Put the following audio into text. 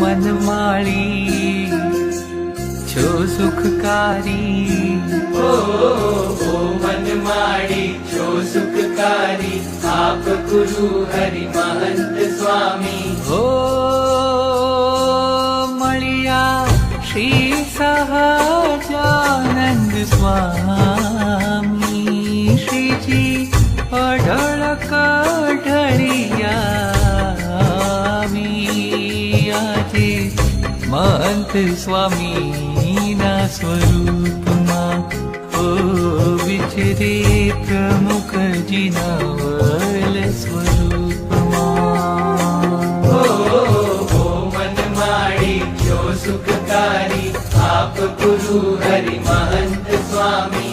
मनमाळी छो सुखकारी। ओ ओ मनमाळी छो सुखकारी आप गुरु हरि महंत स्वामी। हो श्री सहजानन्द स्वामी। महन्त स्वामीना स्वरूपे कुखजीना वरुप मन माणि सुखकारी आप हरि महन्त स्वामी.